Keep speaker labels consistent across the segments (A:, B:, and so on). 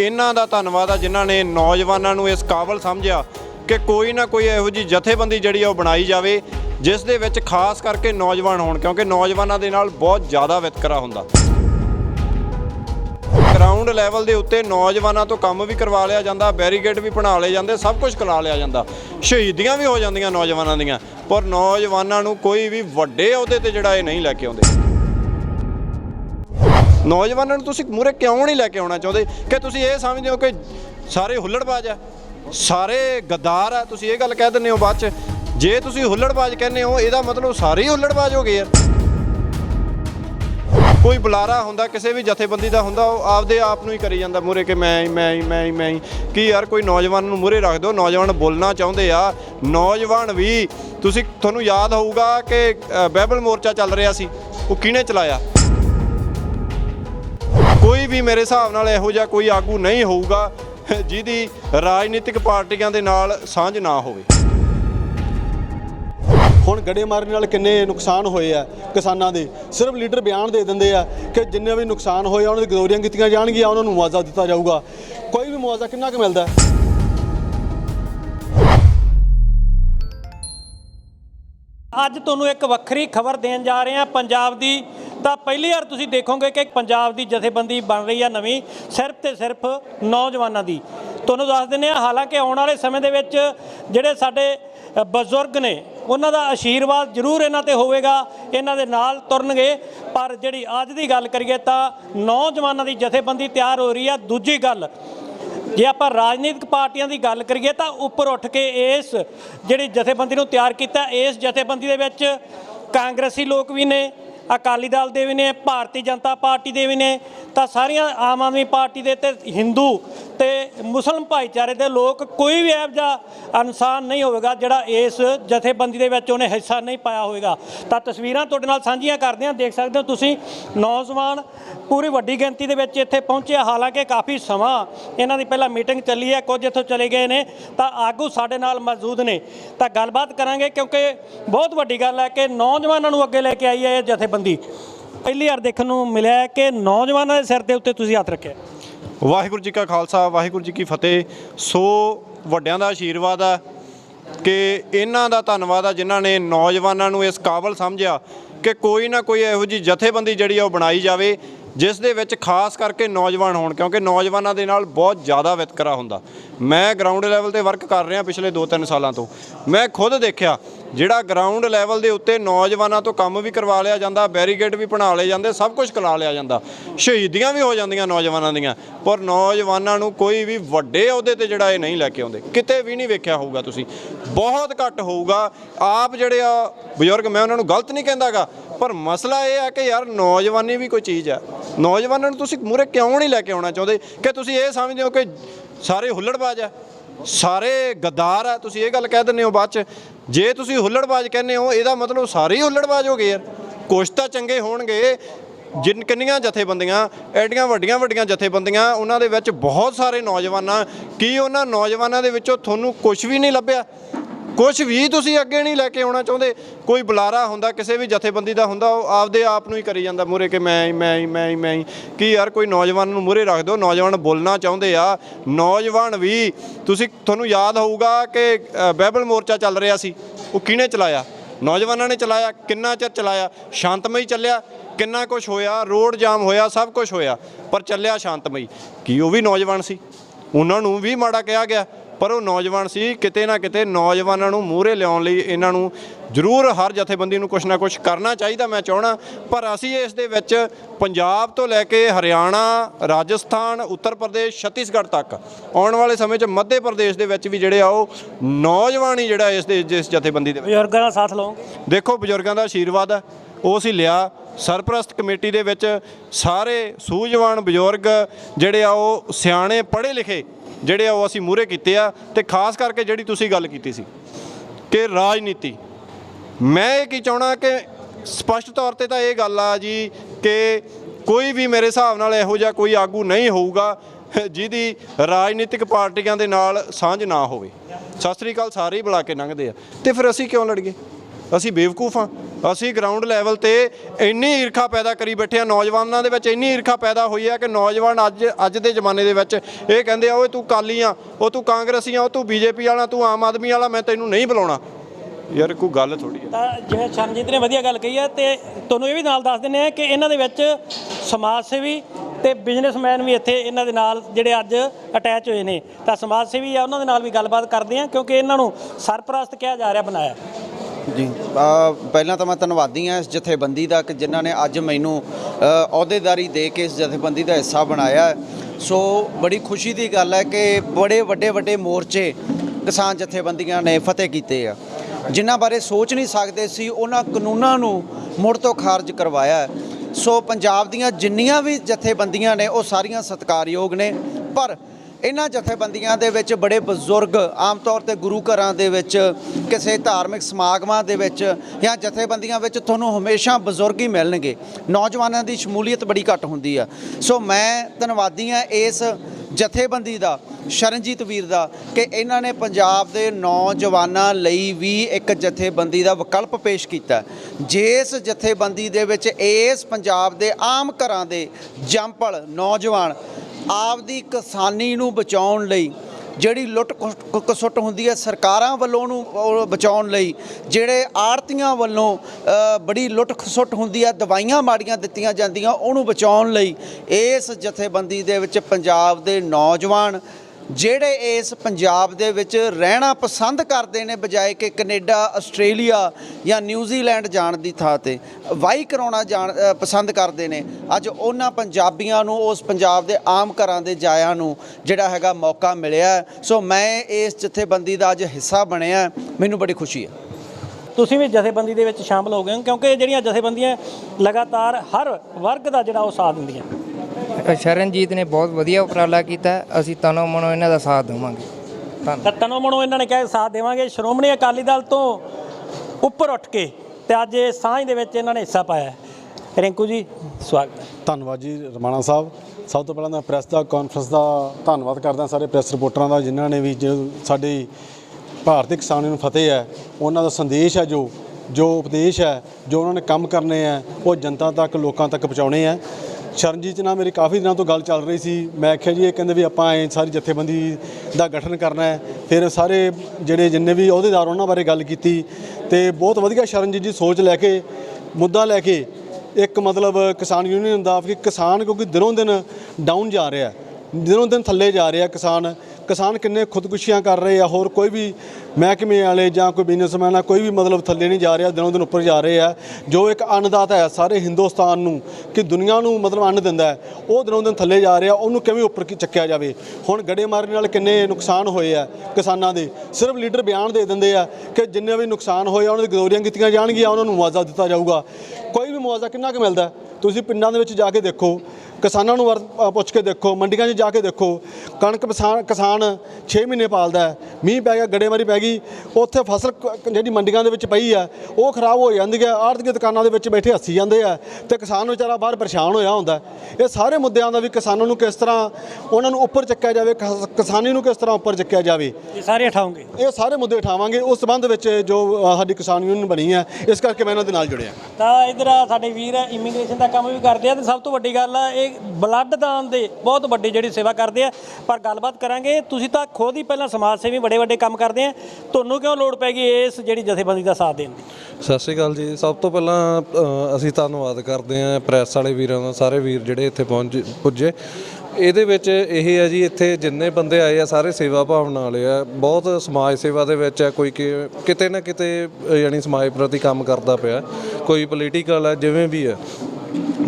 A: ਇਹਨਾਂ ਦਾ ਧੰਨਵਾਦ ਆ ਜਿਨ੍ਹਾਂ ਨੇ ਨੌਜਵਾਨਾਂ ਨੂੰ ਇਸ ਕਾਬਲ ਸਮਝਿਆ ਕਿ ਕੋਈ ਨਾ ਕੋਈ ਇਹੋ ਜੀ ਜਥੇਬੰਦੀ ਜਿਹੜੀ ਆ ਉਹ ਬਣਾਈ ਜਾਵੇ, ਜਿਸ ਦੇ ਵਿੱਚ ਖਾਸ ਕਰਕੇ ਨੌਜਵਾਨ ਹੋਣ, ਕਿਉਂਕਿ ਨੌਜਵਾਨਾਂ ਦੇ ਨਾਲ ਬਹੁਤ ਜ਼ਿਆਦਾ ਵਿਤਕਰਾ ਹੁੰਦਾ। ਗਰਾਊਂਡ ਲੈਵਲ ਦੇ ਉੱਤੇ ਨੌਜਵਾਨਾਂ ਤੋਂ ਕੰਮ ਵੀ ਕਰਵਾ ਲਿਆ ਜਾਂਦਾ ਬੈਰੀਗੇਡ ਵੀ ਬਣਾ ਲਏ ਜਾਂਦੇ, ਸਭ ਕੁਝ ਕਰਾ ਲਿਆ ਜਾਂਦਾ। ਸ਼ਹੀਦੀਆਂ ਵੀ ਹੋ ਜਾਂਦੀਆਂ ਨੌਜਵਾਨਾਂ ਦੀਆਂ, ਪਰ ਨੌਜਵਾਨਾਂ ਨੂੰ ਕੋਈ ਵੀ ਵੱਡੇ ਅਹੁਦੇ ਤੇ ਜਿਹੜਾ ਇਹ ਨਹੀਂ ਲੈ ਕੇ ਆਉਂਦੇ। ਨੌਜਵਾਨਾਂ ਨੂੰ ਤੁਸੀਂ ਮੂਰੇ ਕਿਉਂ ਨਹੀਂ ਲੈ ਕੇ ਆਉਣਾ ਚਾਹੁੰਦੇ? ਕਿ ਤੁਸੀਂ ਇਹ ਸਮਝਦੇ ਹੋ ਕਿ ਸਾਰੇ ਹੁੱਲੜਬਾਜ਼ ਆ ਸਾਰੇ ਗੱਦਾਰ ਆ ਤੁਸੀਂ ਇਹ ਗੱਲ ਕਹਿ ਦਿੰਦੇ ਹੋ ਬਾਅਦ ਚ। ਜੇ ਤੁਸੀਂ ਹੁੱਲੜਬਾਜ਼ ਕਹਿੰਦੇ ਹੋ ਇਹਦਾ ਮਤਲਬ ਸਾਰੇ ਹੀ ਹੁੱਲੜਬਾਜ਼ ਹੋ ਗਏ ਯਾਰ ਕੋਈ ਬੁਲਾਰਾ ਹੁੰਦਾ ਕਿਸੇ ਵੀ ਜਥੇਬੰਦੀ ਦਾ ਹੁੰਦਾ ਉਹ ਆਪਦੇ ਆਪ ਨੂੰ ਹੀ ਕਰੀ ਜਾਂਦਾ ਮੂਰੇ ਕਿ ਮੈਂ ਹੀ, ਮੈਂ ਹੀ, ਮੈਂ ਹੀ, ਮੈਂ ਹੀ। ਕੀ ਯਾਰ ਕੋਈ ਨੌਜਵਾਨ ਨੂੰ ਮੂਰੇ ਰੱਖ ਦਿਓ ਨੌਜਵਾਨ ਬੋਲਣਾ ਚਾਹੁੰਦੇ ਆ। ਨੌਜਵਾਨ ਵੀ ਤੁਸੀਂ ਤੁਹਾਨੂੰ ਯਾਦ ਹੋਊਗਾ ਕਿ ਬਹਿਬਲ ਮੋਰਚਾ ਚੱਲ ਰਿਹਾ ਸੀ ਉਹ ਕਿਹਨੇ ਚਲਾਇਆ? ਕੋਈ ਵੀ ਮੇਰੇ ਹਿਸਾਬ ਨਾਲ ਇਹੋ ਜਿਹਾ ਕੋਈ ਆਗੂ ਨਹੀਂ ਹੋਊਗਾ ਜਿਹਦੀ ਰਾਜਨੀਤਿਕ ਪਾਰਟੀਆਂ ਦੇ ਨਾਲ ਸਾਂਝ ਨਾ ਹੋਵੇ।
B: ਹੁਣ ਗੜੇਮਾਰੀ ਨਾਲ ਕਿੰਨੇ ਨੁਕਸਾਨ ਹੋਏ ਆ ਕਿਸਾਨਾਂ ਦੇ। ਸਿਰਫ ਲੀਡਰ ਬਿਆਨ ਦੇ ਦਿੰਦੇ ਆ ਕਿ ਜਿੰਨੇ ਵੀ ਨੁਕਸਾਨ ਹੋਏ ਆ ਉਹਨਾਂ ਦੀ ਗਦੋਰੀਆਂ ਕੀਤੀਆਂ ਜਾਣਗੀਆਂ ਉਹਨਾਂ ਨੂੰ ਮੁਆਵਜ਼ਾ ਦਿੱਤਾ ਜਾਊਗਾ। ਕੋਈ ਵੀ ਮੁਆਵਜ਼ਾ ਕਿੰਨਾ ਕੁ ਮਿਲਦਾ? ਹੈ?
C: ਅੱਜ ਤੁਹਾਨੂੰ ਇੱਕ ਵੱਖਰੀ ਖਬਰ ਦੇਣ ਜਾ ਰਹੇ ਹਾਂ। ਪੰਜਾਬ ਦੀ ਤਾਂ ਪਹਿਲੀ ਵਾਰ ਤੁਸੀਂ ਦੇਖੋਗੇ ਕਿ ਪੰਜਾਬ ਦੀ ਜਥੇਬੰਦੀ ਬਣ ਰਹੀ ਹੈ ਨਵੀਂ, ਸਿਰਫ ਤੇ ਸਿਰਫ ਨੌਜਵਾਨਾਂ ਦੀ। ਤੁਹਾਨੂੰ ਦੱਸ ਦਿੰਦੇ ਹਾਂ, ਹਾਲਾਂਕਿ ਆਉਣ ਵਾਲੇ ਸਮੇਂ ਦੇ ਵਿੱਚ ਜਿਹੜੇ ਸਾਡੇ ਬਜ਼ੁਰਗ ਨੇ, ਉਹਨਾਂ ਦਾ ਆਸ਼ੀਰਵਾਦ ਜ਼ਰੂਰ ਇਹਨਾਂ ਤੇ ਹੋਵੇਗਾ, ਇਹਨਾਂ ਦੇ ਨਾਲ ਤੁਰਨਗੇ। ਪਰ ਜਿਹੜੀ ਅੱਜ ਦੀ ਗੱਲ ਕਰੀਏ ਤਾਂ ਨੌਜਵਾਨਾਂ ਦੀ ਜਥੇਬੰਦੀ ਤਿਆਰ ਹੋ ਰਹੀ ਹੈ ਦੂਜੀ ਗੱਲ, ਜੇ ਆਪਾਂ ਰਾਜਨੀਤਿਕ ਪਾਰਟੀਆਂ ਦੀ ਗੱਲ ਕਰੀਏ ਤਾਂ ਉੱਪਰ ਉੱਠ ਕੇ ਇਸ ਜਿਹੜੀ ਜਥੇਬੰਦੀ ਨੂੰ ਤਿਆਰ ਕੀਤਾ, ਇਸ ਜਥੇਬੰਦੀ ਦੇ ਵਿੱਚ ਕਾਂਗਰਸੀ ਲੋਕ ਵੀ ਨੇ ਅਕਾਲੀ ਦਲ ਦੇ ਵੀ ਨੇ, ਭਾਰਤੀ ਜਨਤਾ ਪਾਰਟੀ ਦੇ ਵੀ ਨੇ, ਤਾਂ ਸਾਰੀਆਂ ਆਮ ਆਦਮੀ ਪਾਰਟੀ ਦੇ ਤੇ ਹਿੰਦੂ ਤੇ ਮੁਸਲਮ ਭਾਈਚਾਰੇ ਦੇ ਲੋਕ ਕੋਈ ਵੀ ਇਹੋ ਜਿਹਾ ਇਨਸਾਨ ਨਹੀਂ ਹੋਵੇਗਾ ਜਿਹੜਾ ਇਸ ਜਥੇਬੰਦੀ ਦੇ ਵਿੱਚ ਉਹਨੇ ਹਿੱਸਾ ਨਹੀਂ ਪਾਇਆ ਹੋਵੇਗਾ। ਤਾਂ ਤਸਵੀਰਾਂ ਤੁਹਾਡੇ ਨਾਲ ਸਾਂਝੀਆਂ ਕਰਦੇ ਹਾਂ। ਦੇਖ ਸਕਦੇ ਹੋ ਤੁਸੀਂ ਨੌਜਵਾਨ ਪੂਰੀ ਵੱਡੀ ਗਿਣਤੀ ਦੇ ਵਿੱਚ ਇੱਥੇ ਪਹੁੰਚਿਆ ਹਾਲਾਂਕਿ ਕਾਫੀ ਸਮਾਂ ਇਹਨਾਂ ਦੀ ਪਹਿਲਾਂ ਮੀਟਿੰਗ ਚੱਲੀ ਹੈ, ਕੁਝ ਇੱਥੋਂ ਚਲੇ ਗਏ ਨੇ, ਤਾਂ ਆਗੂ ਸਾਡੇ ਨਾਲ ਮੌਜੂਦ ਨੇ। ਤਾਂ ਗੱਲਬਾਤ ਕਰਾਂਗੇ ਕਿਉਂਕਿ ਬਹੁਤ ਵੱਡੀ ਗੱਲ ਹੈ ਕਿ ਨੌਜਵਾਨਾਂ ਨੂੰ ਅੱਗੇ ਲੈ ਕੇ ਆਈ ਹੈ ਇਹ ਜਥੇਬੰਦੀ। ਪਹਿਲੀ ਵਾਰ ਦੇਖਣ ਨੂੰ ਮਿਲਿਆ ਕਿ ਨੌਜਵਾਨਾਂ ਦੇ ਸਿਰ ਦੇ ਉੱਤੇ ਤੁਸੀਂ ਹੱਥ ਰੱਖਿਆ।
A: ਵਾਹਿਗੁਰੂ ਜੀ ਕਾ ਖਾਲਸਾ, ਵਾਹਿਗੁਰੂ ਜੀ ਕੀ ਫਤਿਹ। ਸੋ ਵੱਡਿਆਂ ਦਾ ਆਸ਼ੀਰਵਾਦ ਆ ਕਿ ਇਹਨਾਂ ਦਾ ਧੰਨਵਾਦ ਆ ਜਿਨ੍ਹਾਂ ਨੇ ਨੌਜਵਾਨਾਂ ਨੂੰ ਇਸ ਕਾਬਲ ਸਮਝਿਆ ਕਿ ਕੋਈ ਨਾ ਕੋਈ ਇਹੋ ਜੀ ਜਥੇਬੰਦੀ ਜਿਹੜੀ ਆ ਉਹ ਬਣਾਈ ਜਾਵੇ, ਜਿਸ ਦੇ ਵਿੱਚ ਖਾਸ ਕਰਕੇ ਨੌਜਵਾਨ ਹੋਣ, ਕਿਉਂਕਿ ਨੌਜਵਾਨਾਂ ਦੇ ਨਾਲ ਬਹੁਤ ਜ਼ਿਆਦਾ ਵਿਤਕਰਾ ਹੁੰਦਾ। ਮੈਂ ਗਰਾਊਂਡ ਲੈਵਲ ਤੇ ਵਰਕ ਕਰ ਰਿਹਾ ਪਿਛਲੇ 2-3 ਸਾਲਾਂ ਤੋਂ। ਮੈਂ ਖੁਦ ਦੇਖਿਆ ਜਿਹੜਾ ਗਰਾਊਂਡ ਲੈਵਲ ਦੇ ਉੱਤੇ ਨੌਜਵਾਨਾਂ ਤੋਂ ਕੰਮ ਵੀ ਕਰਵਾ ਲਿਆ ਜਾਂਦਾ ਬੈਰੀਗੇਡ ਵੀ ਬਣਾ ਲਏ ਜਾਂਦੇ, ਸਭ ਕੁਝ ਕਰਾ ਲਿਆ ਜਾਂਦਾ। ਸ਼ਹੀਦੀਆਂ ਵੀ ਹੋ ਜਾਂਦੀਆਂ ਨੌਜਵਾਨਾਂ ਦੀਆਂ, ਪਰ ਨੌਜਵਾਨਾਂ ਨੂੰ ਕੋਈ ਵੀ ਵੱਡੇ ਅਹੁਦੇ ਤੇ ਜਿਹੜਾ ਇਹ ਨਹੀਂ ਲੈ ਕੇ ਆਉਂਦੇ। ਕਿਤੇ ਵੀ ਨਹੀਂ ਵੇਖਿਆ ਹੋਊਗਾ ਤੁਸੀਂ। ਬਹੁਤ ਘੱਟ ਹੋਊਗਾ। ਆਪ ਜਿਹੜੇ ਆ, ਬਜ਼ੁਰਗ, ਮੈਂ ਉਹਨਾਂ ਨੂੰ ਗਲਤ ਨਹੀਂ ਕਹਿੰਦਾਗਾ, ਪਰ ਮਸਲਾ ਇਹ ਹੈ ਕਿ ਯਾਰ ਨੌਜਵਾਨੀ ਵੀ ਕੋਈ ਚੀਜ਼ ਆ ਨੌਜਵਾਨਾਂ ਨੂੰ ਤੁਸੀਂ ਮੂਰੇ ਕਿਉਂ ਨਹੀਂ ਲੈ ਕੇ ਆਉਣਾ ਚਾਹੁੰਦੇ? ਕਿ ਤੁਸੀਂ ਇਹ ਸਮਝਦੇ ਹੋ ਕਿ ਸਾਰੇ ਹੁੱਲੜਬਾਜ਼ ਆ ਸਾਰੇ ਗਦਾਰ ਆ, ਤੁਸੀਂ ਇਹ ਗੱਲ ਕਹਿ ਦਿੰਦੇ ਹੋ ਬਾਅਦ ਚ। ਜੇ ਤੁਸੀਂ ਹੁੱਲੜਬਾਜ਼ ਕਹਿੰਦੇ ਹੋ, ਇਹਦਾ ਮਤਲਬ ਸਾਰੇ ਹੀ ਹੁੱਲੜਬਾਜ਼ ਹੋ ਗਏ ਯਾਰ। ਕੁਛ ਤਾਂ ਚੰਗੇ ਹੋਣਗੇ। ਜਿੰਨ ਕਿੰਨੀਆਂ ਜਥੇਬੰਦੀਆਂ, ਐਡੀਆਂ ਵੱਡੀਆਂ ਵੱਡੀਆਂ ਜਥੇਬੰਦੀਆਂ, ਉਹਨਾਂ ਦੇ ਵਿੱਚ ਬਹੁਤ ਸਾਰੇ ਨੌਜਵਾਨਾਂ। ਕੀ ਉਹਨਾਂ ਨੌਜਵਾਨਾਂ ਦੇ ਵਿੱਚੋਂ ਤੁਹਾਨੂੰ ਕੁਝ ਵੀ ਨਹੀਂ ਲੱਭਿਆ? ਕੁਝ ਵੀ ਤੁਸੀਂ ਅੱਗੇ ਨਹੀਂ ਲੈ ਕੇ ਆਉਣਾ ਚਾਹੁੰਦੇ ਕੋਈ ਬੁਲਾਰਾ ਹੁੰਦਾ ਕਿਸੇ ਵੀ ਜਥੇਬੰਦੀ ਦਾ ਹੁੰਦਾ ਉਹ ਆਪਦੇ ਆਪ ਨੂੰ ਹੀ ਕਰੀ ਜਾਂਦਾ ਮੂਰੇ ਕਿ ਮੈਂ ਹੀ, ਮੈਂ ਹੀ, ਮੈਂ ਹੀ, ਮੈਂ ਹੀ। ਕੀ ਯਾਰ ਕੋਈ ਨੌਜਵਾਨ ਨੂੰ ਮੂਰੇ ਰੱਖ ਦਿਓ ਨੌਜਵਾਨ ਬੋਲਣਾ ਚਾਹੁੰਦੇ ਆ। ਨੌਜਵਾਨ ਵੀ ਤੁਸੀਂ ਤੁਹਾਨੂੰ ਯਾਦ ਹੋਊਗਾ ਕਿ ਅ, ਬਾਈਬਲ ਮੋਰਚਾ ਚੱਲ ਰਿਹਾ ਸੀ ਉਹ ਕਿਹਨੇ ਚਲਾਇਆ? ਨੌਜਵਾਨਾਂ ਨੇ ਚਲਾਇਆ ਕਿੰਨਾ ਚਿਰ ਚਲਾਇਆ? ਸ਼ਾਂਤਮਈ ਚੱਲਿਆ ਕਿੰਨਾ ਕੁਝ ਹੋਇਆ? ਰੋਡ ਜਾਮ ਹੋਇਆ ਸਭ ਕੁਝ ਹੋਇਆ ਪਰ ਚੱਲਿਆ ਸ਼ਾਂਤਮਈ। ਕੀ ਉਹ ਵੀ ਨੌਜਵਾਨ ਸੀ? ਉਹਨਾਂ ਨੂੰ ਵੀ ਮਾੜਾ ਕਿਹਾ ਗਿਆ। ਪਰ ਉਹ ਨੌਜਵਾਨ ਸੀ ਕਿਤੇ ਨਾ ਕਿਤੇ ਨੌਜਵਾਨਾਂ ਨੂੰ ਮੂਹਰੇ ਲਿਆਉਣ ਲਈ ਇਹਨਾਂ ਨੂੰ ਜ਼ਰੂਰ ਹਰ ਜਥੇਬੰਦੀ ਨੂੰ ਕੁਝ ਨਾ ਕੁਝ ਕਰਨਾ ਚਾਹੀਦਾ ਮੈਂ ਚਾਹਣਾ ਪਰ ਅਸੀਂ ਇਸ ਦੇ ਵਿੱਚ ਪੰਜਾਬ ਤੋਂ ਲੈ ਕੇ ਹਰਿਆਣਾ ਰਾਜਸਥਾਨ ਉੱਤਰ ਪ੍ਰਦੇਸ਼ ਛੱਤੀਸਗੜ੍ਹ ਤੱਕ ਆਉਣ ਵਾਲੇ ਸਮੇਂ 'ਚ ਮੱਧ ਪ੍ਰਦੇਸ਼ ਦੇ ਵਿੱਚ ਵੀ ਜਿਹੜੇ ਆ ਉਹ ਨੌਜਵਾਨ ਹੀ ਜਿਹੜਾ ਇਸ ਦੇ ਜਿਸ ਜਥੇਬੰਦੀ ਦੇ
C: ਬਜ਼ੁਰਗਾਂ ਦਾ ਸਾਥ ਲਓਗੇ?
A: ਦੇਖੋ ਬਜ਼ੁਰਗਾਂ ਦਾ ਆਸ਼ੀਰਵਾਦ ਹੈ ਉਹ ਅਸੀਂ ਲਿਆ। ਸਰਪ੍ਰਸਤ ਕਮੇਟੀ ਦੇ ਵਿੱਚ ਸਾਰੇ ਸੂਝਵਾਨ ਬਜ਼ੁਰਗ ਜਿਹੜੇ ਆ ਉਹ ਸਿਆਣੇ ਪੜ੍ਹੇ ਲਿਖੇ ਜਿਹੜੇ ਆ ਉਹ ਅਸੀਂ ਮੂਹਰੇ ਕੀਤੇ ਆ ਤੇ ਖਾਸ ਕਰਕੇ ਜਿਹੜੀ ਤੁਸੀਂ ਗੱਲ ਕੀਤੀ ਸੀ ਕਿ ਰਾਜਨੀਤੀ। ਮੈਂ ਇਹ ਕੀ ਚਾਹਣਾ ਕਿ ਸਪਸ਼ਟ ਤੌਰ ਤੇ ਤਾਂ ਇਹ ਗੱਲ ਆ ਜੀ ਕਿ ਕੋਈ ਵੀ ਮੇਰੇ ਹਿਸਾਬ ਨਾਲ ਇਹੋ ਜਿਹਾ ਕੋਈ ਆਗੂ ਨਹੀਂ ਹੋਊਗਾ, ਜਿਹਦੀ ਰਾਜਨੀਤਿਕ ਪਾਰਟੀਆਂ ਦੇ ਨਾਲ ਸਾਂਝ ਨਾ ਹੋਵੇ। ਸਤਿ ਸ੍ਰੀ ਅਕਾਲ, ਸਾਰੇ ਹੀ ਬੁਲਾ ਕੇ ਲੰਘਦੇ ਆ। ਤੇ ਫਿਰ ਅਸੀਂ ਕਿਉਂ ਲੜੀਏ? ਅਸੀਂ ਬੇਵਕੂਫ ਹਾਂ। ਅਸੀਂ ਗਰਾਊਂਡ ਲੈਵਲ ਤੇ ਇੰਨੀ ਈਰਖਾ ਪੈਦਾ ਕਰੀ ਬੈਠੇ ਆ ਨੌਜਵਾਨਾਂ ਦੇ ਵਿੱਚ ਇੰਨੀ ਈਰਖਾ ਪੈਦਾ ਹੋਈ ਹੈ ਕਿ ਨੌਜਵਾਨ ਅੱਜ ਅੱਜ ਦੇ ਜ਼ਮਾਨੇ ਦੇ ਵਿੱਚ ਇਹ ਕਹਿੰਦੇ ਆ, ਓਏ ਤੂੰ ਕਾਲੀ ਆ ਉਹ ਤੂੰ ਕਾਂਗਰਸੀ ਆ ਉਹ ਤੂੰ ਬੀਜੇਪੀ ਵਾਲਾ, ਤੂੰ ਆਮ ਆਦਮੀ ਵਾਲਾ, ਮੈਂ ਤੈਨੂੰ ਨਹੀਂ ਬੁਲਾਉਣਾ। ਯਾਰ, ਕੋਈ ਗੱਲ ਥੋੜੀ ਆ।
C: ਤਾਂ ਜਿਵੇਂ ਸ਼ਰਨਜੀਤ ਨੇ ਵਧੀਆ ਗੱਲ ਕਹੀ ਹੈ ਤੇ ਤੁਹਾਨੂੰ ਇਹ ਵੀ ਨਾਲ ਦੱਸ ਦਿੰਦੇ ਆ ਕਿ ਇਹਨਾਂ ਦੇ ਵਿੱਚ ਸਮਾਜ ਸੇਵੀ ਤੇ ਬਿਜ਼ਨਸਮੈਨ ਵੀ ਇੱਥੇ ਇਹਨਾਂ ਦੇ ਨਾਲ ਜਿਹੜੇ ਅੱਜ ਅਟੈਚ ਹੋਏ ਨੇ। ਤਾਂ ਸਮਾਜ ਸੇਵੀ ਆ, ਉਹਨਾਂ ਦੇ ਨਾਲ ਵੀ ਗੱਲਬਾਤ ਕਰਦੇ ਆ ਕਿਉਂਕਿ ਇਹਨਾਂ ਨੂੰ ਸਰਪ੍ਰਸਤ ਕਿਹਾ ਜਾ ਰਿਹਾ ਬਣਾਇਆ।
D: ਜੀ। ਪਹਿਲਾਂ ਤਾਂ ਮੈਂ ਧੰਨਵਾਦੀ ਹਾਂ ਇਸ ਜਥੇਬੰਦੀ ਦਾ ਕਿ ਜਿਨ੍ਹਾਂ ਨੇ ਅੱਜ ਮੈਨੂੰ ਅਹੁਦੇਦਾਰੀ ਦੇ ਕੇ ਇਸ ਜਥੇਬੰਦੀ ਦਾ ਹਿੱਸਾ ਬਣਾਇਆ। ਸੋ ਬੜੀ ਖੁਸ਼ੀ ਦੀ ਗੱਲ ਹੈ ਕਿ ਬੜੇ ਵੱਡੇ ਵੱਡੇ ਮੋਰਚੇ ਕਿਸਾਨ ਜਥੇਬੰਦੀਆਂ ਨੇ ਫਤਿਹ ਕੀਤੇ ਆ। ਜਿਨ੍ਹਾਂ ਬਾਰੇ ਸੋਚ ਨਹੀਂ ਸਕਦੇ ਸੀ, ਉਹਨਾਂ ਕਾਨੂੰਨਾਂ ਨੂੰ ਮੁੜ ਤੋਂ ਖਾਰਜ ਕਰਵਾਇਆ ਸੋ ਪੰਜਾਬ ਦੀਆਂ ਜਿੰਨੀਆਂ ਵੀ ਜਥੇਬੰਦੀਆਂ ਨੇ, ਉਹ ਸਾਰੀਆਂ ਸਤਿਕਾਰਯੋਗ ਨੇ। ਪਰ ਇਹਨਾਂ ਜਥੇਬੰਦੀਆਂ ਦੇ ਵਿੱਚ ਬੜੇ ਬਜ਼ੁਰਗ ਆਮ ਤੌਰ ਤੇ ਗੁਰੂ ਘਰਾਂ ਦੇ ਵਿੱਚ, ਕਿਸੇ ਧਾਰਮਿਕ ਸਮਾਗਮਾਂ ਦੇ ਵਿੱਚ ਜਾਂ ਜਥੇਬੰਦੀਆਂ ਵਿੱਚ ਤੁਹਾਨੂੰ ਹਮੇਸ਼ਾ ਬਜ਼ੁਰਗ ਹੀ ਮਿਲਣਗੇ। ਨੌਜਵਾਨਾਂ ਦੀ ਸ਼ਮੂਲੀਅਤ ਬੜੀ ਘੱਟ ਹੁੰਦੀ ਆ। ਸੋ ਮੈਂ ਧੰਨਵਾਦੀ ਹਾਂ ਇਸ ਜਥੇਬੰਦੀ ਦਾ, ਸ਼ਰਨਜੀਤ ਵੀਰ ਦਾ, ਕਿ ਇਹਨਾਂ ਨੇ ਪੰਜਾਬ ਦੇ ਨੌਜਵਾਨਾਂ ਲਈ ਵੀ ਇੱਕ ਜਥੇਬੰਦੀ ਦਾ ਵਿਕਲਪ ਪੇਸ਼ ਕੀਤਾ। ਜਿਸ ਜਥੇਬੰਦੀ ਦੇ ਵਿੱਚ ਇਸ ਪੰਜਾਬ ਦੇ ਆਮ ਘਰਾਂ ਦੇ ਜੰਪਲ ਨੌਜਵਾਨ ਆਪਦੀ ਕਿਸਾਨੀ ਨੂੰ ਬਚਾਉਣ ਲਈ ਜਿਹੜੀ ਲੁੱਟ ਖੁ- ਖਸੁੱਟ ਹੁੰਦੀ ਹੈ ਸਰਕਾਰਾਂ ਵੱਲੋਂ ਨੂੰ ਬਚਾਉਣ ਲਈ, ਜਿਹੜੇ ਆੜਤੀਆਂ ਵੱਲੋਂ ਬੜੀ ਲੁੱਟ ਖਸੁੱਟ ਹੁੰਦੀ ਹੈ, ਦਵਾਈਆਂ ਮਾੜੀਆਂ ਦਿੱਤੀਆਂ ਜਾਂਦੀਆਂ, ਉਹਨੂੰ ਬਚਾਉਣ ਲਈ ਇਸ ਜਥੇਬੰਦੀ ਦੇ ਵਿੱਚ ਪੰਜਾਬ ਦੇ ਨੌਜਵਾਨ ਜਿਹੜੇ ਇਸ ਪੰਜਾਬ ਦੇ ਵਿੱਚ ਰਹਿਣਾ ਪਸੰਦ ਕਰਦੇ ਨੇ ਬਜਾਏ ਕਿ ਕੈਨੇਡਾ, ਆਸਟ੍ਰੇਲੀਆ ਜਾਂ ਨਿਊਜ਼ੀਲੈਂਡ ਜਾਣ ਦੀ ਥਾਂ ਤੇ ਵਾਈ ਕਰਾਉਣਾ ਜਾਣ ਪਸੰਦ ਕਰਦੇ ਨੇ। ਅੱਜ ਉਹਨਾਂ ਪੰਜਾਬੀਆਂ ਨੂੰ, ਉਸ ਪੰਜਾਬ ਦੇ ਆਮ ਘਰਾਂ ਦੇ ਜਾਇਆਂ ਨੂੰ ਜਿਹੜਾ ਹੈਗਾ ਮੌਕਾ ਮਿਲਿਆ ਸੋ ਮੈਂ ਇਸ ਜਥੇਬੰਦੀ ਦਾ ਅੱਜ ਹਿੱਸਾ ਬਣਿਆ ਮੈਨੂੰ ਬੜੀ ਖੁਸ਼ੀ ਹੈ।
C: ਤੁਸੀਂ ਵੀ ਜਥੇਬੰਦੀ ਦੇ ਵਿੱਚ ਸ਼ਾਮਲ ਹੋ ਗਏ ਹੋ, ਕਿਉਂਕਿ ਜਿਹੜੀਆਂ ਜਥੇਬੰਦੀਆਂ ਲਗਾਤਾਰ ਹਰ ਵਰਗ ਦਾ ਜਿਹੜਾ ਉਹ ਸਾਥ ਦਿੰਦੀਆਂ
E: ਸ਼ਰਨਜੀਤ ਨੇ ਬਹੁਤ ਵਧੀਆ ਉਪਰਾਲਾ ਕੀਤਾ। ਅਸੀਂ ਤਨੋ ਮਨੋ ਇਹਨਾਂ ਦਾ ਸਾਥ ਦੇਵਾਂਗੇ। ਧੰਨ
C: ਤਾਂ ਤਨੋ ਮਨੋ ਇਹਨਾਂ ਨੇ ਕਿਹਾ ਸਾਥ ਦੇਵਾਂਗੇ। ਸ਼੍ਰੋਮਣੀ ਅਕਾਲੀ ਦਲ ਤੋਂ ਉੱਪਰ ਉੱਠ ਕੇ ਤੇ ਅੱਜ ਇਹ ਸਾਂਝ ਦੇ ਵਿੱਚ ਇਹਨਾਂ ਨੇ ਹਿੱਸਾ ਪਾਇਆ ਹੈ। ਰਿੰਕੂ ਜੀ ਸਵਾਗਤ।
B: ਧੰਨਵਾਦ ਜੀ ਰਮਾਣਾ ਸਾਹਿਬ। ਸਭ ਤੋਂ ਪਹਿਲਾਂ ਮੈਂ ਪ੍ਰੈਸ ਦਾ ਕਾਨਫਰੰਸ ਦਾ ਧੰਨਵਾਦ ਕਰਦਾ ਸਾਰੇ ਪ੍ਰੈਸ ਰਿਪੋਰਟਰਾਂ ਦਾ ਜਿਨ੍ਹਾਂ ਨੇ ਵੀ ਜੋ ਸਾਡੀ ਭਾਰਤੀ ਕਿਸਾਨੀ ਨੂੰ ਫਤਿਹ ਹੈ ਉਹਨਾਂ ਦਾ ਸੰਦੇਸ਼ ਹੈ ਜੋ ਜੋ ਉਪਦੇਸ਼ ਹੈ ਜੋ ਉਹਨਾਂ ਨੇ ਕੰਮ ਕਰਨੇ ਹੈ ਉਹ ਜਨਤਾ ਤੱਕ ਲੋਕਾਂ ਤੱਕ ਪਹੁੰਚਾਉਣੇ ਹੈ। ਸ਼ਰਨਜੀਤ ਨਾਲ ਮੇਰੀ ਕਾਫੀ ਦਿਨਾਂ ਤੋਂ ਗੱਲ ਚੱਲ ਰਹੀ ਸੀ। ਮੈਂ ਆਖਿਆ ਜੀ, ਇਹ ਕਹਿੰਦੇ ਵੀ ਆਪਾਂ ਐ ਸਾਰੀ ਜਥੇਬੰਦੀ ਦਾ ਗਠਨ ਕਰਨਾ ਹੈ। ਫਿਰ ਸਾਰੇ ਜਿਹੜੇ ਜਿੰਨੇ ਵੀ ਅਹੁਦੇਦਾਰ ਉਹਨਾਂ ਬਾਰੇ ਗੱਲ ਕੀਤੀ ਤੇ ਬਹੁਤ ਵਧੀਆ ਸ਼ਰਨਜੀਤ ਜੀ ਸੋਚ ਲੈ ਕੇ, ਮੁੱਦਾ ਲੈ ਕੇ ਇੱਕ ਮਤਲਬ ਕਿਸਾਨ ਯੂਨੀਅਨ ਦਾ ਕਿ ਕਿਸਾਨ ਕਿਉਂਕਿ ਦਿਨੋਂ ਦਿਨ ਡਾਊਨ ਜਾ ਰਿਹਾ ਦਿਨੋਂ ਦਿਨ ਥੱਲੇ ਜਾ ਰਿਹਾ ਕਿਸਾਨ। ਕਿਸਾਨ ਕਿੰਨੇ ਖੁਦਕੁਸ਼ੀਆਂ ਕਰ ਰਹੇ ਆ, ਹੋਰ ਕੋਈ ਵੀ ਮਹਿਕਮੇ ਵਾਲੇ ਜਾਂ ਕੋਈ ਬਿਜ਼ਨਸਮੈਨ ਆ, ਕੋਈ ਵੀ ਮਤਲਬ ਥੱਲੇ ਨਹੀਂ ਜਾ ਰਿਹਾ, ਦਿਨੋਂ ਦਿਨ ਉੱਪਰ ਜਾ ਰਹੇ ਆ। ਜੋ ਇੱਕ ਅੰਨਦਾਤਾ ਹੈ, ਸਾਰੇ ਹਿੰਦੁਸਤਾਨ ਨੂੰ ਕਿ ਦੁਨੀਆ ਨੂੰ ਮਤਲਬ ਅੰਨ ਦਿੰਦਾ ਹੈ, ਉਹ ਦਿਨੋਂ ਦਿਨ ਥੱਲੇ ਜਾ ਰਿਹਾ, ਉਹਨੂੰ ਕਿਵੇਂ ਉੱਪਰ ਚੱਕਿਆ ਜਾਵੇ? ਹੁਣ ਗੜੇਮਾਰੀ ਨਾਲ ਕਿੰਨੇ ਨੁਕਸਾਨ ਹੋਏ ਆ ਕਿਸਾਨਾਂ ਦੇ? ਸਿਰਫ ਲੀਡਰ ਬਿਆਨ ਦੇ ਦਿੰਦੇ ਆ ਕਿ ਜਿੰਨੇ ਵੀ ਨੁਕਸਾਨ ਹੋਏ ਆ, ਉਹਨਾਂ ਦੀ ਗਦੋਰੀਆਂ ਕੀਤੀਆਂ ਜਾਣਗੀਆਂ, ਉਹਨਾਂ ਨੂੰ ਮੁਆਵਜ਼ਾ ਦਿੱਤਾ ਜਾਊਗਾ। ਕੋਈ ਵੀ ਮੁਆਵਜ਼ਾ ਕਿੰਨਾ ਕੁ ਮਿਲਦਾ ਤੁਸੀਂ ਪਿੰਡਾਂ ਦੇ ਵਿੱਚ ਜਾ ਕੇ ਦੇਖੋ ਕਿਸਾਨਾਂ ਨੂੰ ਪੁੱਛ ਕੇ ਦੇਖੋ ਮੰਡੀਆਂ 'ਚ ਜਾ ਕੇ ਦੇਖੋ ਕਣਕ ਕਿਸਾਨ ਕਿਸਾਨ 6 ਮਹੀਨੇ ਪਾਲਦਾ ਹੈ ਮੀਂਹ ਪੈ ਗਿਆ ਗੜੇਮਾਰੀ ਪੈ ਗਈ ਉੱਥੇ ਫਸਲ ਜਿਹੜੀ ਮੰਡੀਆਂ ਦੇ ਵਿੱਚ ਪਈ ਆ ਉਹ ਖਰਾਬ ਹੋ ਜਾਂਦੀ ਹੈ ਆੜਤੀਆਂ ਦੁਕਾਨਾਂ ਦੇ ਵਿੱਚ ਬੈਠੇ ਹੱਸੀ ਜਾਂਦੇ ਆ ਤੇ ਕਿਸਾਨ ਵਿਚਾਰਾ ਬਾਹਰ ਪਰੇਸ਼ਾਨ ਹੋਇਆ ਹੁੰਦਾ ਹੈ। ਇਹ ਸਾਰੇ ਮੁੱਦਿਆਂ ਦਾ ਵੀ ਕਿਸਾਨਾਂ ਨੂੰ ਕਿਸ ਤਰ੍ਹਾਂ ਉਹਨਾਂ ਨੂੰ ਉੱਪਰ ਚੱਕਿਆ ਜਾਵੇ ਕਿਸ- ਕਿਸਾਨੀ ਨੂੰ ਕਿਸ ਤਰ੍ਹਾਂ ਉੱਪਰ ਚੱਕਿਆ ਜਾਵੇ?
C: ਇਹ ਸਾਰੇ ਉਠਾਉਂਗੇ।
B: ਇਹ ਸਾਰੇ ਮੁੱਦੇ ਉਠਾਵਾਂਗੇ ਉਸ ਸੰਬੰਧ ਵਿੱਚ ਜੋ ਸਾਡੀ ਕਿਸਾਨ ਯੂਨੀਅਨ ਬਣੀ ਹੈ ਇਸ ਕਰਕੇ ਮੈਂ ਇਹਨਾਂ ਦੇ ਨਾਲ ਜੁੜਿਆ।
C: ਤਾਂ ਇਧਰ ਸਾਡੇ ਵੀਰ ਇਮੀਗ੍ਰੇਸ਼ਨ ਦਾ ਕੰਮ ਵੀ ਕਰਦੇ ਆ ਤੇ ਸਭ ਤੋਂ ਵੱਡੀ ਗੱਲ ਆ ਇਹ ਬਲੱਡ ਦਾਨ ਦੇ ਬਹੁਤ ਵੱਡੀ ਜਿਹੜੀ ਸੇਵਾ ਕਰਦੇ ਆ। ਪਰ ਗੱਲਬਾਤ ਕਰਾਂਗੇ, ਤੁਸੀਂ ਤਾਂ ਖੁਦ ਹੀ ਪਹਿਲਾਂ ਸਮਾਜ ਸੇਵੀ ਵੱਡੇ ਵੱਡੇ ਕੰਮ ਕਰਦੇ ਆ। ਤੁਹਾਨੂੰ ਕਿਉਂ ਲੋੜ ਪੈ ਗਈ ਇਸ ਜਿਹੜੀ ਜਥੇਬੰਦੀ ਦਾ ਸਾਥ ਦੇਣ ਦੀ?
F: ਸਤਿ ਸ਼੍ਰੀ ਅਕਾਲ ਜੀ। ਸਭ ਤੋਂ ਪਹਿਲਾਂ ਅਸੀਂ ਧੰਨਵਾਦ ਕਰਦੇ ਹਾਂ ਪ੍ਰੈਸ ਵਾਲੇ ਵੀਰਾਂ ਦਾ, ਸਾਰੇ ਵੀਰ ਜਿਹੜੇ ਇੱਥੇ ਪਹੁੰਚ ਪੁੱਜੇ। ਇਹਦੇ ਵਿੱਚ ਇਹ ਹੈ ਜੀ, ਇੱਥੇ ਜਿੰਨੇ ਬੰਦੇ ਆਏ ਆ, ਸਾਰੇ ਸੇਵਾ ਭਾਵਨਾ ਵਾਲੇ ਆ। ਬਹੁਤ ਸਮਾਜ ਸੇਵਾ ਦੇ ਵਿੱਚ ਹੈ ਕੋਈ ਕਿ- ਕਿਤੇ ਨਾ ਕਿਤੇ, ਯਾਨੀ ਸਮਾਜ ਪ੍ਰਤੀ ਕੰਮ ਕਰਦਾ ਪਿਆ। ਕੋਈ ਪੋਲੀਟੀਕਲ ਹੈ ਜਿਵੇਂ ਵੀ ਹੈ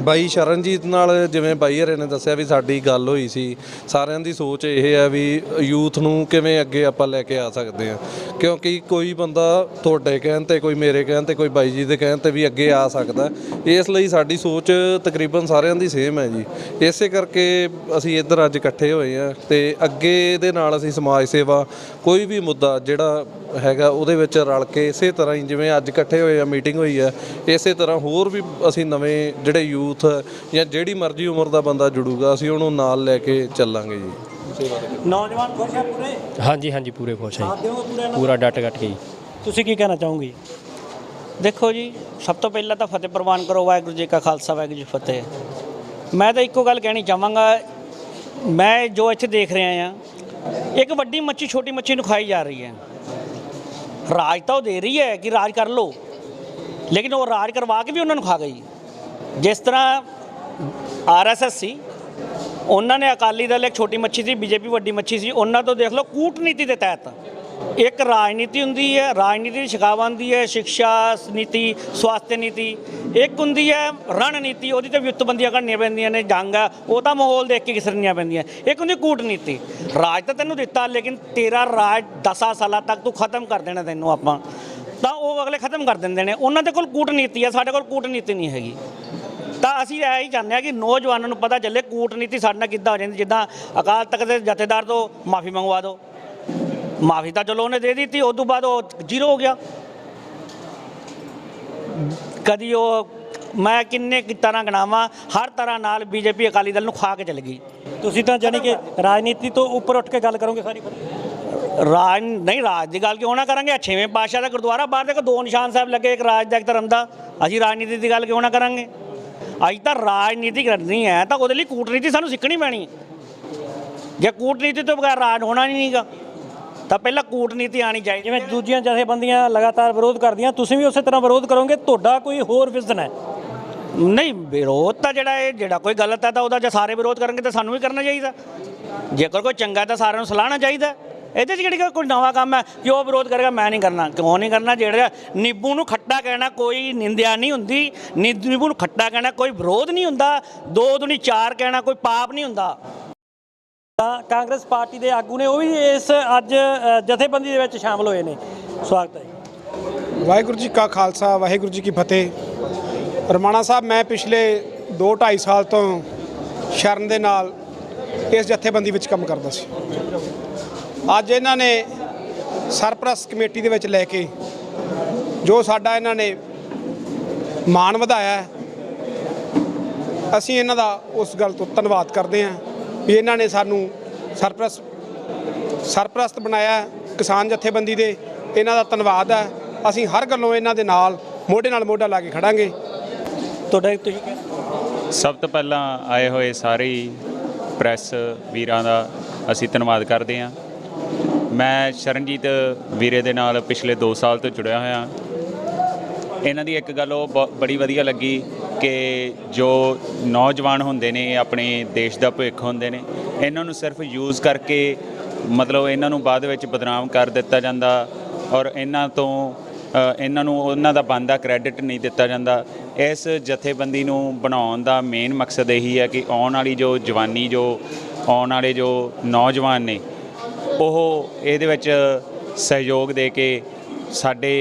F: ਬਾਈ ਸ਼ਰਨਜੀਤ ਨਾਲ ਜਿਵੇਂ ਬਾਈ ਹਰੇ ਨੇ ਦੱਸਿਆ ਵੀ ਸਾਡੀ ਗੱਲ ਹੋਈ ਸੀ, ਸਾਰਿਆਂ ਦੀ ਸੋਚ ਇਹ ਹੈ ਵੀ ਯੂਥ ਨੂੰ ਕਿਵੇਂ ਅੱਗੇ ਆਪਾਂ ਲੈ ਕੇ ਆ ਸਕਦੇ ਹਾਂ। ਕਿਉਂਕਿ ਕੋਈ ਬੰਦਾ ਤੁਹਾਡੇ ਕਹਿਣ ਤੇ, ਕੋਈ ਮੇਰੇ ਕਹਿਣ ਤੇ, ਕੋਈ ਬਾਈ ਜੀ ਦੇ ਕਹਿਣ ਤੇ ਵੀ ਅੱਗੇ ਆ ਸਕਦਾ ਇਸ ਲਈ ਸਾਡੀ ਸੋਚ ਤਕਰੀਬਨ ਸਾਰਿਆਂ ਦੀ ਸੇਮ ਹੈ ਜੀ। ਇਸੇ ਕਰਕੇ ਅਸੀਂ ਇੱਧਰ ਅੱਜ ਇਕੱਠੇ ਹੋਏ ਆ ਤੇ ਅੱਗੇ ਇਹਦੇ ਨਾਲ ਅਸੀਂ ਸਮਾਜ ਸੇਵਾ ਕੋਈ ਵੀ ਮੁੱਦਾ ਜਿਹੜਾ ਹੈਗਾ ਉਹਦੇ ਵਿੱਚ ਰਲ ਕੇ ਇਸੇ ਤਰ੍ਹਾਂ ਹੀ ਜਿਵੇਂ ਅੱਜ ਇਕੱਠੇ ਹੋਏ ਆ, ਮੀਟਿੰਗ ਹੋਈ ਆ, ਇਸੇ ਤਰ੍ਹਾਂ ਹੋਰ ਵੀ ਅਸੀਂ ਨਵੇਂ ਜਿਹੜੇ ਯੂਥ ਜਾਂ ਜਿਹੜੀ ਮਰਜ਼ੀ ਉਮਰ ਦਾ ਬੰਦਾ ਜੁੜੂਗਾ ਅਸੀਂ ਉਹਨੂੰ ਨਾਲ ਲੈ ਕੇ ਚੱਲਾਂਗੇ ਜੀ।
C: ਨੌਜਵਾਨ ਖੁਸ਼ ਆ ਪੂਰੇ?
G: ਹਾਂਜੀ ਹਾਂਜੀ ਪੂਰੇ ਖੁਸ਼ ਹੈ
C: ਪੂਰੇ
G: ਡਟ ਕੱਟ ਕੇ ਜੀ।
C: ਤੁਸੀਂ ਕੀ ਕਹਿਣਾ ਚਾਹੋਗੇ?
G: ਦੇਖੋ ਜੀ ਸਭ ਤੋਂ ਪਹਿਲਾਂ ਤਾਂ ਫਤਿਹ ਪ੍ਰਵਾਨ ਕਰੋ ਵਾਹਿਗੁਰੂ ਜੀ ਕਾ ਖਾਲਸਾ ਵਾਹਿਗੁਰੂ ਜੀ ਕੀ ਫਤਿਹ। ਮੈਂ ਤਾਂ ਇੱਕੋ ਗੱਲ ਕਹਿਣੀ ਚਾਹਾਂਗਾ ਮੈਂ ਜੋ ਇੱਥੇ ਦੇਖ ਰਿਹਾ ਆ ਇੱਕ ਵੱਡੀ ਮੱਛੀ ਛੋਟੀ ਮੱਛੀ ਨੂੰ ਖਾਈ ਜਾ ਰਹੀ ਹੈ। ਰਾਜ ਤਾਂ ਉਹ ਦੇ ਰਹੀ ਹੈ ਕਿ ਰਾਜ ਕਰ ਲੋ ਲੇਕਿਨ ਉਹ ਰਾਜ ਕਰਵਾ ਕੇ ਵੀ ਉਹਨਾਂ ਨੂੰ ਖਾ ਗਈ। ਜਿਸ ਤਰ੍ਹਾਂ ਆਰਐਸਐਸ ਸੀ, ਉਹਨਾਂ ਨੇ ਅਕਾਲੀ ਦਲ ਇੱਕ ਛੋਟੀ ਮੱਛੀ ਸੀ, ਬੀਜੇਪੀ ਵੱਡੀ ਮੱਛੀ ਸੀ, ਉਹਨਾਂ ਤੋਂ ਦੇਖ ਲਓ ਕੂਟਨੀਤੀ ਦੇ ਤਹਿਤ। ਇੱਕ ਰਾਜਨੀਤੀ ਹੁੰਦੀ ਹੈ, ਰਾਜਨੀਤੀ ਦੀ ਸ਼ਿਖਾਵਾਂ ਹੁੰਦੀ ਹੈ ਸਿੱਖਿਆ ਨੀਤੀ, ਸਵਾਸਥ ਨੀਤੀ। ਇੱਕ ਹੁੰਦੀ ਹੈ ਰਣਨੀਤੀ, ਉਹਦੀ ਤੇ ਵਿਉਤਬੰਦੀਆਂ ਕਰਨੀਆਂ ਪੈਂਦੀਆਂ ਨੇ, ਜੰਗ ਹੈ, ਉਹ ਤਾਂ ਮਾਹੌਲ ਦੇਖ ਕੇ ਕਿਸਰਨੀਆਂ ਪੈਂਦੀਆਂ। ਇੱਕ ਹੁੰਦੀ ਕੂਟਨੀਤੀ। ਰਾਜ ਤਾਂ ਤੈਨੂੰ ਦਿੱਤਾ, ਲੇਕਿਨ ਤੇਰਾ ਰਾਜ 10 ਸਾਲਾਂ ਤੱਕ ਤੂੰ ਖਤਮ ਕਰ ਦੇਣਾ ਤੈਨੂੰ ਆਪਾਂ। ਤਾਂ ਉਹ ਅਗਲੇ ਖਤਮ ਕਰ ਦਿੰਦੇ ਨੇ। ਉਹਨਾਂ ਦੇ ਕੋਲ ਕੂਟਨੀਤੀ ਹੈ, ਸਾਡੇ ਕੋਲ ਕੂਟਨੀਤੀ ਨਹੀਂ ਹੈਗੀ। ਤਾਂ ਅਸੀਂ ਇਹ ਹੀ ਚਾਹੁੰਦੇ ਹਾਂ ਕਿ ਨੌਜਵਾਨਾਂ ਨੂੰ ਪਤਾ ਚੱਲੇ ਕੂਟਨੀਤੀ ਸਾਡੇ ਨਾਲ ਕਿੱਦਾਂ ਹੋ ਜਾਂਦੀ ਜਿੱਦਾਂ ਅਕਾਲ ਤਖਤ ਦੇ ਜਥੇਦਾਰ ਤੋਂ ਮਾਫੀ ਮੰਗਵਾ ਦਿਓ। ਮਾਫੀ ਤਾਂ ਚਲੋ ਉਹਨੇ ਦੇ ਦਿੱਤੀ ਉਸ ਤੋਂ ਬਾਅਦ ਉਹ ਜ਼ੀਰੋ ਹੋ ਗਿਆ। ਕਦੀ ਉਹ ਮੈਂ ਕਿੰਨੇ ਕਿ ਤਰ੍ਹਾਂ ਗਣਾਵਾਂ ਹਰ ਤਰ੍ਹਾਂ ਨਾਲ ਬੀਜੇਪੀ ਅਕਾਲੀ ਦਲ ਨੂੰ ਖਾ ਕੇ ਚਲ ਗਈ।
C: ਤੁਸੀਂ ਤਾਂ ਜਾਨੀ ਕਿ ਰਾਜਨੀਤੀ ਤੋਂ ਉੱਪਰ ਉੱਠ ਕੇ ਗੱਲ ਕਰੋਗੇ ਸਾਰੀ
G: ਰਾਜ ਨਹੀਂ ਰਾਜ ਦੀ ਗੱਲ ਕਿਉਂ ਨਾ ਕਰਾਂਗੇ? ਛੇਵੇਂ ਪਾਤਸ਼ਾਹ ਦਾ ਗੁਰਦੁਆਰਾ ਬਾਹਰ ਦੇਖੋ ਦੋ ਨਿਸ਼ਾਨ ਸਾਹਿਬ ਲੱਗੇ ਇੱਕ ਰਾਜ ਦਾ ਇੱਕ ਧਰਮ ਦਾ। ਅਸੀਂ ਰਾਜਨੀਤੀ ਦੀ ਗੱਲ ਕਿਉਂ ਨਾ ਕਰਾਂਗੇ? ਅੱਜ ਤਾਂ ਰਾਜਨੀਤੀ ਕਰਨੀ ਹੈ ਤਾਂ ਉਹਦੇ ਲਈ ਕੂਟਨੀਤੀ ਸਾਨੂੰ ਸਿੱਖਣੀ ਪੈਣੀ। ਹੈ ਜੇ ਕੂਟਨੀਤੀ ਤੋਂ ਬਗੈਰ ਰਾਜ ਹੋਣਾ ਨਹੀਂ ਨਹੀਂਗਾ ਤਾਂ ਪਹਿਲਾਂ ਕੂਟਨੀਤੀ ਆਣੀ ਚਾਹੀਦੀ।
C: ਜਿਵੇਂ ਦੂਜੀਆਂ ਜਥੇਬੰਦੀਆਂ ਲਗਾਤਾਰ ਵਿਰੋਧ ਕਰਦੀਆਂ ਤੁਸੀਂ ਵੀ ਉਸੇ ਤਰ੍ਹਾਂ ਵਿਰੋਧ ਕਰੋਗੇ ਤੁਹਾਡਾ ਕੋਈ ਹੋਰ ਵਿਜ਼ਨ ਹੈ।
G: ਨਹੀਂ ਵਿਰੋਧ ਤਾਂ ਜਿਹੜਾ ਇਹ ਜਿਹੜਾ ਕੋਈ ਗਲਤ ਹੈ ਤਾਂ ਉਹਦਾ ਜੇ ਸਾਰੇ ਵਿਰੋਧ ਕਰਨਗੇ ਤਾਂ ਸਾਨੂੰ ਵੀ ਕਰਨਾ ਚਾਹੀਦਾ। ਜੇਕਰ ਕੋਈ ਚੰਗਾ ਤਾਂ ਸਾਰਿਆਂ ਨੂੰ ਸਲਾਹਣਾ ਚਾਹੀਦਾ। ਇਹਦੇ 'ਚ ਕਿਹੜੀ ਕੋਈ- ਨਵਾਂ ਕੰਮ ਹੈ? ਕਿ ਉਹ ਵਿਰੋਧ ਕਰੇਗਾ, ਮੈਂ ਨਹੀਂ ਕਰਨਾ। ਕਿਉਂ ਨਹੀਂ ਕਰਨਾ? ਜਿਹੜਾ ਨਿੰਬੂ ਨੂੰ ਖੱਟਾ ਕਹਿਣਾ ਕੋਈ ਨਿੰਦਿਆ ਨਹੀਂ ਹੁੰਦੀ। ਨਿ- ਨਿੰਬੂ ਨੂੰ ਖੱਟਾ ਕਹਿਣਾ ਕੋਈ ਵਿਰੋਧ ਨਹੀਂ ਹੁੰਦਾ। ਦੋ ਦੁਨੀ ਚਾਰ ਕਹਿਣਾ ਕੋਈ ਪਾਪ ਨਹੀਂ ਹੁੰਦਾ।
C: ਤਾਂ ਕਾਂਗਰਸ ਪਾਰਟੀ ਦੇ ਆਗੂ ਨੇ, ਉਹ ਵੀ ਇਸ ਅੱਜ ਜਥੇਬੰਦੀ ਦੇ ਵਿੱਚ ਸ਼ਾਮਲ ਹੋਏ ਨੇ। ਸਵਾਗਤ ਹੈ
H: ਵਾਹਿਗੁਰੂ ਜੀ ਕਾ ਖਾਲਸਾ, ਵਾਹਿਗੁਰੂ ਜੀ ਕੀ ਫਤਿਹ। ਰਮਾਣਾ ਸਾਹਿਬ, ਮੈਂ ਪਿਛਲੇ 2 2.5 ਸਾਲ ਤੋਂ ਸ਼ਰਨ ਦੇ ਨਾਲ ਇਸ ਜਥੇਬੰਦੀ ਵਿੱਚ ਕੰਮ ਕਰਦਾ ਸੀ। ਅੱਜ ਇਹਨਾਂ ਨੇ ਸਰਪ੍ਰਸਤ ਕਮੇਟੀ ਦੇ ਵਿੱਚ ਲੈ ਕੇ ਜੋ ਸਾਡਾ ਇਹਨਾਂ ਨੇ ਮਾਣ ਵਧਾਇਆ ਅਸੀਂ ਇਹਨਾਂ ਦਾ ਉਸ ਗੱਲ ਤੋਂ ਧੰਨਵਾਦ ਕਰਦੇ ਹਾਂ ਵੀ ਇਹਨਾਂ ਨੇ ਸਾਨੂੰ ਸਰਪ੍ਰਸਤ ਸਰਪ੍ਰਸਤ ਬਣਾਇਆ ਕਿਸਾਨ ਜਥੇਬੰਦੀ ਦੇ ਇਹਨਾਂ ਦਾ ਧੰਨਵਾਦ ਹੈ। ਅਸੀਂ ਹਰ ਗੱਲੋਂ ਇਹਨਾਂ ਦੇ ਨਾਲ ਮੋਢੇ ਨਾਲ ਮੋਢਾ ਲਾ ਕੇ ਖੜਾਂਗੇ।
C: ਤੁਹਾਡਾ ਤੁਸੀਂ ਕੀ
I: ਸਭ ਤੋਂ ਪਹਿਲਾਂ ਆਏ ਹੋਏ ਸਾਰੇ ਪ੍ਰੈਸ ਵੀਰਾਂ ਦਾ ਅਸੀਂ ਧੰਨਵਾਦ ਕਰਦੇ ਹਾਂ। ਮੈਂ ਸ਼ਰਨਜੀਤ ਵੀਰੇ ਦੇ ਨਾਲ ਪਿਛਲੇ 2 ਸਾਲ ਤੋਂ ਜੁੜਿਆ ਹੋਇਆ। ਇਹਨਾਂ ਦੀ ਇੱਕ ਗੱਲ ਉਹ ਬ- ਬੜੀ ਵਧੀਆ ਲੱਗੀ ਕਿ ਜੋ ਨੌਜਵਾਨ ਹੁੰਦੇ ਨੇ ਆਪਣੇ ਦੇਸ਼ ਦਾ ਭਵਿੱਖ ਹੁੰਦੇ ਨੇ, ਇਹਨਾਂ ਨੂੰ ਸਿਰਫ ਯੂਜ਼ ਕਰਕੇ ਮਤਲਬ ਇਹਨਾਂ ਨੂੰ ਬਾਅਦ ਵਿੱਚ ਬਦਨਾਮ ਕਰ ਦਿੱਤਾ ਜਾਂਦਾ ਔਰ ਇਹਨਾਂ ਤੋਂ ਇਹਨਾਂ ਨੂੰ ਉਹਨਾਂ ਦਾ ਬੰਦਾ ਕ੍ਰੈਡਿਟ ਨਹੀਂ ਦਿੱਤਾ ਜਾਂਦਾ। ਇਸ ਜਥੇਬੰਦੀ ਨੂੰ ਬਣਾਉਣ ਦਾ ਮੇਨ ਮਕਸਦ ਇਹੀ ਹੈ ਕਿ ਆਉਣ ਵਾਲੀ ਜੋ ਜਵਾਨੀ, ਜੋ ਆਉਣ ਵਾਲੇ ਜੋ ਨੌਜਵਾਨ ਨੇ ਉਹ ਇਹਦੇ ਵਿੱਚ ਸਹਿਯੋਗ ਦੇ ਕੇ ਸਾਡੇ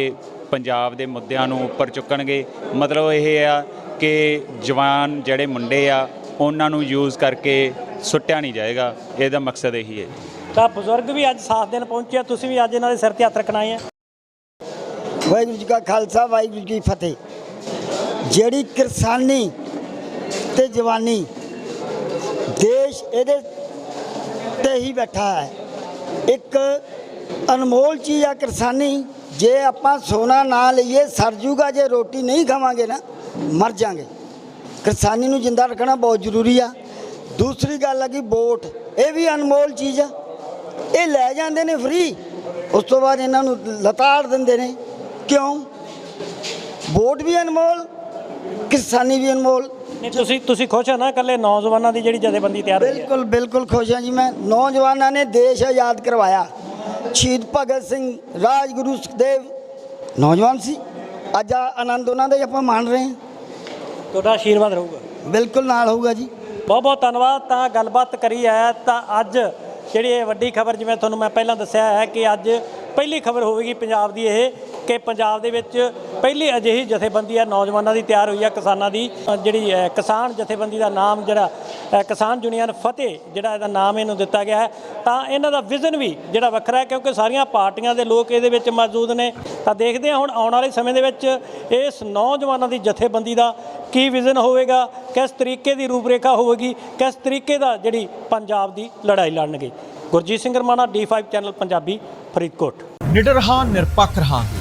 I: ਪੰਜਾਬ ਦੇ ਮੁੱਦਿਆਂ ਨੂੰ ਉੱਪਰ ਚੁੱਕਣਗੇ। ਮਤਲਬ ਇਹ ਆ ਕਿ ਜਵਾਨ ਜਿਹੜੇ ਮੁੰਡੇ ਆ ਉਹਨਾਂ ਨੂੰ ਯੂਜ਼ ਕਰਕੇ ਸੁੱਟਿਆ ਨਹੀਂ ਜਾਏਗਾ। ਇਹਦਾ ਮਕਸਦ ਇਹੀ ਹੈ
C: ਤਾਂ ਬਜ਼ੁਰਗ ਵੀ ਅੱਜ ਸਾਥ ਦੇਣ ਪਹੁੰਚੇ ਆ ਤੁਸੀਂ ਵੀ ਅੱਜ ਇਹਨਾਂ ਦੇ ਸਿਰ ਤੇ ਹੱਥ ਰੱਖਣ ਆਏ ਆ।
J: ਵਾਹਿਗੁਰੂ ਜੀ ਕਾ ਖਾਲਸਾ ਵਾਹਿਗੁਰੂ ਜੀ ਕੀ ਫਤਿਹ। ਜਿਹੜੀ ਕਿਰਸਾਨੀ ਤੇ ਜਵਾਨੀ ਦੇਸ਼ ਇਹਦੇ ਤੇ ਹੀ ਬੈਠਾ ਹੈ। ਇੱਕ ਅਨਮੋਲ ਚੀਜ਼ ਆ ਕਿਰਸਾਨੀ, ਜੇ ਆਪਾਂ ਸੋਨਾ ਨਾ ਲਈਏ, ਸਰ ਜੂਗਾ, ਜੇ ਰੋਟੀ ਨਹੀਂ ਖਾਵਾਂਗੇ ਨਾ, ਮਰ ਜਾਾਂਗੇ। ਕਿਰਸਾਨੀ ਨੂੰ ਜਿੰਦਾ ਰੱਖਣਾ ਬਹੁਤ ਜ਼ਰੂਰੀ ਆ। ਦੂਸਰੀ ਗੱਲ ਆ ਕਿ ਵੋਟ, ਇਹ ਵੀ ਅਨਮੋਲ ਚੀਜ਼ ਆ। ਇਹ ਲੈ ਜਾਂਦੇ ਨੇ ਫ੍ਰੀ ਉਸ ਤੋਂ ਬਾਅਦ ਇਹਨਾਂ ਨੂੰ ਲਤਾੜ ਦਿੰਦੇ ਨੇ। ਕਿਉਂ? ਵੋਟ ਵੀ ਅਨਮੋਲ ਕਿਸਾਨੀ ਵੀ ਅਨਮੋਲ।
C: ਨਹੀਂ ਤੁਸੀਂ ਤੁਸੀਂ ਖੁਸ਼ ਹੋ ਨਾ ਇਕੱਲੇ ਨੌਜਵਾਨਾਂ ਦੀ ਜਿਹੜੀ ਜਥੇਬੰਦੀ ਤਿਆਰ ਹੋਈ ਹੈ?
J: ਬਿਲਕੁਲ ਬਿਲਕੁਲ ਖੁਸ਼ ਹਾਂ ਜੀ ਮੈਂ। ਨੌਜਵਾਨਾਂ ਨੇ ਦੇਸ਼ ਆਜ਼ਾਦ ਕਰਵਾਇਆ। ਸ਼ਹੀਦ ਭਗਤ ਸਿੰਘ ਰਾਜਗੁਰੂ ਸੁਖਦੇਵ। ਨੌਜਵਾਨ ਸੀ। ਅੱਜ ਆਨੰਦ ਉਹਨਾਂ ਦਾ ਹੀ ਆਪਾਂ ਮਾਣ ਰਹੇ ਹਾਂ।
C: ਤੁਹਾਡਾ ਆਸ਼ੀਰਵਾਦ ਰਹੂਗਾ।
J: ਬਿਲਕੁਲ ਨਾਲ ਹੋਊਗਾ ਜੀ।
C: ਬਹੁਤ ਬਹੁਤ ਧੰਨਵਾਦ। ਤਾਂ ਗੱਲਬਾਤ ਕਰੀ ਹੈ ਤਾਂ ਅੱਜ ਜਿਹੜੀ ਇਹ ਵੱਡੀ ਖਬਰ ਜਿਵੇਂ ਤੁਹਾਨੂੰ ਮੈਂ ਪਹਿਲਾਂ ਦੱਸਿਆ ਹੈ ਕਿ ਅੱਜ ਪਹਿਲੀ ਖਬਰ ਹੋਵੇਗੀ ਪੰਜਾਬ ਦੀ ਇਹ ਕਿ ਪੰਜਾਬ ਦੇ ਵਿੱਚ ਪਹਿਲੀ ਅਜਿਹੀ ਜਥੇਬੰਦੀ ਹੈ ਨੌਜਵਾਨਾਂ ਦੀ ਤਿਆਰ ਹੋਈ ਆ, ਕਿਸਾਨਾਂ ਦੀ ਜਿਹੜੀ ਕਿਸਾਨ ਜਥੇਬੰਦੀ ਦਾ ਨਾਮ ਜਿਹੜਾ ਕਿਸਾਨ ਯੂਨੀਅਨ ਫਤਿਹ, ਜਿਹੜਾ ਇਹਦਾ ਨਾਮ ਇਹਨੂੰ ਦਿੱਤਾ ਗਿਆ ਹੈ। ਤਾਂ ਇਹਨਾਂ ਦਾ ਵਿਜ਼ਨ ਵੀ ਜਿਹੜਾ ਵੱਖਰਾ ਹੈ, ਕਿਉਂਕਿ ਸਾਰੀਆਂ ਪਾਰਟੀਆਂ ਦੇ ਲੋਕ ਇਹਦੇ ਵਿੱਚ ਮੌਜੂਦ ਨੇ। ਤਾਂ ਦੇਖਦੇ ਹਾਂ ਹੁਣ ਆਉਣ ਵਾਲੇ ਸਮੇਂ ਦੇ ਵਿੱਚ ਇਸ ਨੌਜਵਾਨਾਂ ਦੀ ਜਥੇਬੰਦੀ ਦਾ ਕੀ ਵਿਜ਼ਨ ਹੋਵੇਗਾ, ਕਿਸ ਤਰੀਕੇ ਦੀ ਰੂਪਰੇਖਾ ਹੋਵੇਗੀ, ਕਿਸ ਤਰੀਕੇ ਦਾ ਜਿਹੜੀ ਪੰਜਾਬ ਦੀ ਲੜਾਈ ਲੜਨਗੇ। Gurjeet Singh Ramana D5 channel Punjabi, Faridkot.
K: ਨਿਡਰ ਹਾਂ, ਨਿਰਪੱਖ ਰਹਾਂਗੇ।